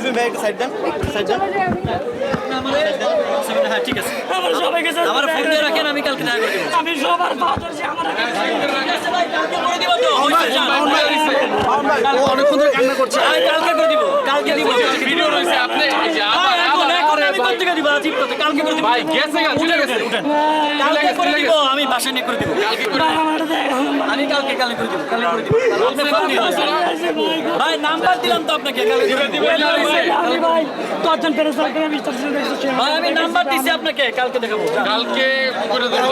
Excuse me ভাই একটু side দেন side দেন। হ্যাঁ ঠিক আছে। আমার আমার ফোন দিয়ে রাখেন আমি কালকে দেখা করে দেবো। আমি সবার ধরছি আমার করে দিব তো। হইছে যান ও অনেকক্ষণ ধরে কান্না করছে। আমি কালকে করে দিব কালকে দিব। ভিডিও রয়েছে আপনি যে কোথা থেকে দিব? আজিব কথা কালকে করে দিব। ভাই গেছে গেছে। কালকে করে দিব আমি বাসা নিয়ে করে দিব। কালকে করে কালকে কালকে করে দিব কালকে করে দিব আপনি ফোন দিন ভাই নাম্বার দিলাম তো আপনাকে ভাই পেরে দেখছি ভাই আমি নাম্বার দিছি আপনাকে কালকে দেখাবো কালকে করে দেবো